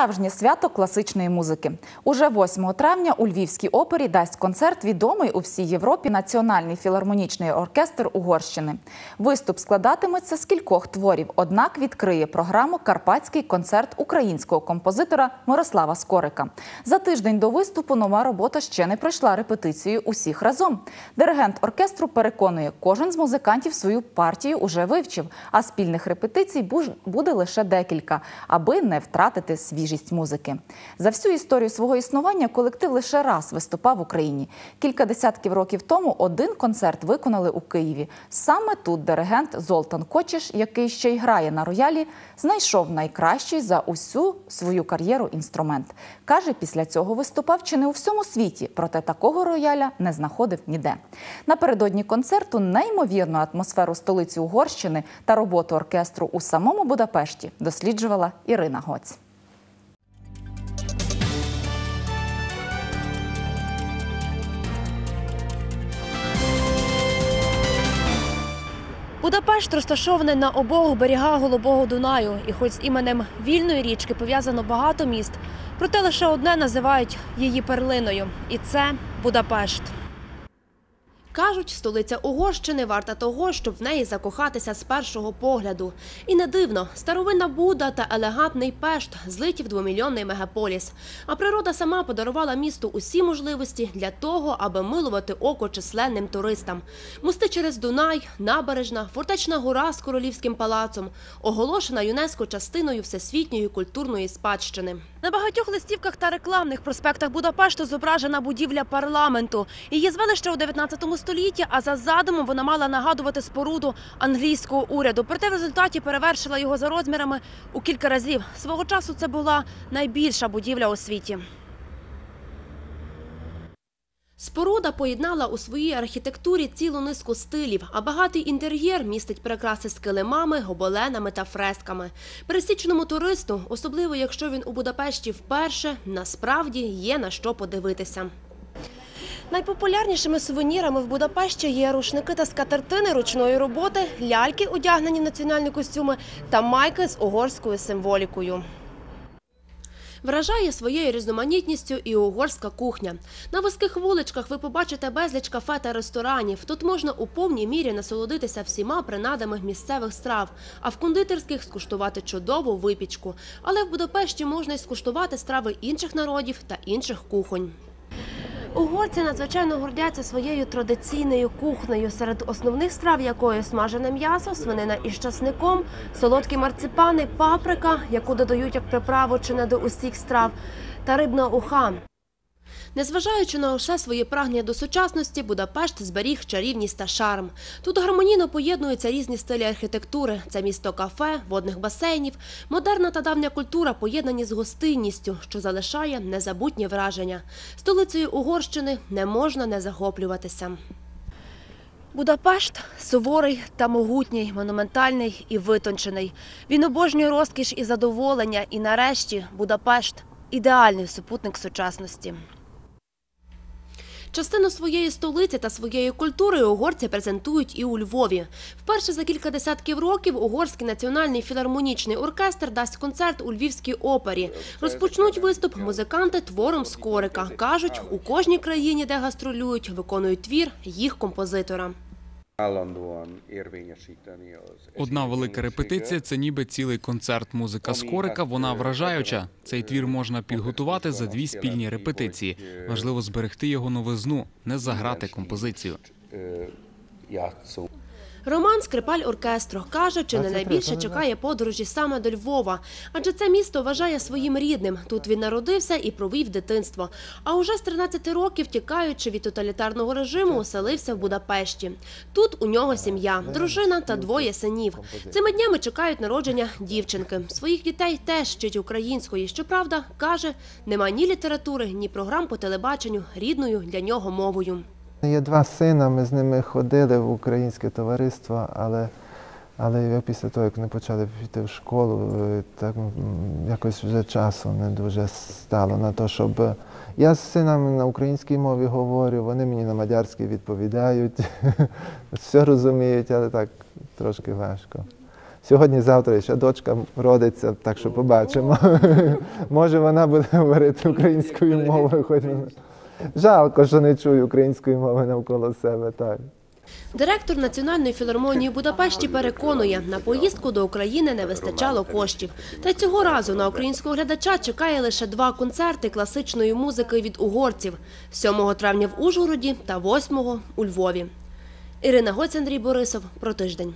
Справжнє свято класичної музики. Уже 8 травня у Львівській опері дасть концерт відомий у всій Європі Національний філармонічний оркестр Угорщини. Виступ складатиметься з кількох творів, однак відкриє програму Карпатський концерт українського композитора Мирослава Скорика. За тиждень до виступу нова робота ще не пройшла репетицію усіх разом. Диригент оркестру переконує, кожен з музикантів свою партію уже вивчив, а спільних репетицій буде лише декілька, аби не втратити свіжість музики. За всю історію свого існування колектив лише раз виступав в Україні. Кілька десятків років тому один концерт виконали у Києві. Саме тут диригент Золтан Кочеш, який ще й грає на роялі, знайшов найкращий за усю свою кар'єру інструмент. Каже, після цього виступав чи не у всьому світі, проте такого рояля не знаходив ніде. Напередодні концерту неймовірну атмосферу столиці Угорщини та роботу оркестру у самому Будапешті досліджувала Ірина Гоць. Будапешт розташований на обох берегах Голубого Дунаю, і хоч з іменем вільної річки пов'язано багато міст, проте лише одне називають її перлиною, і це Будапешт. Кажуть, столиця Угорщини варта того, щоб в неї закохатися з першого погляду. І не дивно, старовинна Буда та елегантний Пешт злиті в двомільйонний мегаполіс. А природа сама подарувала місту усі можливості для того, аби милувати око численним туристам. Мости через Дунай, набережна, фортечна гора з королівським палацом, оголошена ЮНЕСКО частиною всесвітньої культурної спадщини. На багатьох листівках та рекламних проспектах Будапешту зображена будівля парламенту. Її звели ще у 19 столітті, а за задумом вона мала нагадувати споруду англійського уряду. Проте в результаті перевершила його за розмірами у кілька разів. Свого часу це була найбільша будівля у світі. Споруда поєднала у своїй архітектурі цілу низку стилів, а багатий інтер'єр містить прикраси з килимами, гобеленами та фресками. Пересічному туристу, особливо якщо він у Будапешті вперше, насправді є на що подивитися. Найпопулярнішими сувенірами в Будапешті є рушники та скатертини ручної роботи, ляльки, одягнені в національні костюми, та майки з угорською символікою. Вражає своєю різноманітністю і угорська кухня. На вузьких вуличках ви побачите безліч кафе та ресторанів. Тут можна у повній мірі насолодитися всіма принадами місцевих страв, а в кондитерських скуштувати чудову випічку. Але в Будапешті можна й скуштувати страви інших народів та інших кухонь. Угорці надзвичайно гордяться своєю традиційною кухнею, серед основних страв якої смажене м'ясо, свинина із часником, солодкі марципани, паприка, яку додають як приправу чи не до усіх страв, та рибна уха. Незважаючи на усе своє прагнення до сучасності, Будапешт зберіг чарівність та шарм. Тут гармонійно поєднуються різні стилі архітектури. Це місто кафе, водних басейнів, модерна та давня культура поєднані з гостинністю, що залишає незабутні враження. Столицею Угорщини не можна не захоплюватися. Будапешт суворий та могутній, монументальний і витончений. Він обожнює розкіш і задоволення. І нарешті Будапешт ідеальний супутник сучасності. Частину своєї столиці та своєї культури угорці презентують і у Львові. Вперше за кілька десятків років Угорський національний філармонічний оркестр дасть концерт у Львівській опері. Розпочнуть виступ музиканти твором Скорика. Кажуть, у кожній країні, де гастролюють, виконують твір їх композитора. Állandóan érvényesíteni az Одна велика репетиція це ніби цілий концерт. Музика Скорика вона вражаюча. Цей твір можна підготувати за дві спільні репетиції. Важливо зберегти його новизну, не заграти композицію. Роман Скрипаль оркестру каже, чи не найбільше чекає подорожі саме до Львова, адже це місто вважає своїм рідним. Тут він народився і провів дитинство. А уже з 13 років, тікаючи від тоталітарного режиму, оселився в Будапешті. Тут у нього сім'я, дружина та двоє синів. Цими днями чекають народження дівчинки. Своїх дітей теж вчить української. Щоправда, каже, нема ні літератури, ні програм по телебаченню рідною для нього мовою. Є два сина, ми з ними ходили в українське товариство, але, але після того, як вони почали піти в школу, е, так якось вже часу не дуже стало на те, щоб. е, Я з синами на українській мові говорю, вони мені на мадярській відповідають, все розуміють, але так трошки важко. Сьогодні-завтра ще дочка родиться, так що побачимо. Може вона буде говорити українською мовою, хоч. Жалко, що не чую української мови навколо себе. Так. Директор Національної філармонії Будапешті переконує, на поїздку до України не вистачало коштів. Та цього разу на українського глядача чекає лише два концерти класичної музики від угорців – 7 травня в Ужгороді та 8 у Львові. Ірина Гоць, Андрій Борисов. Про тиждень.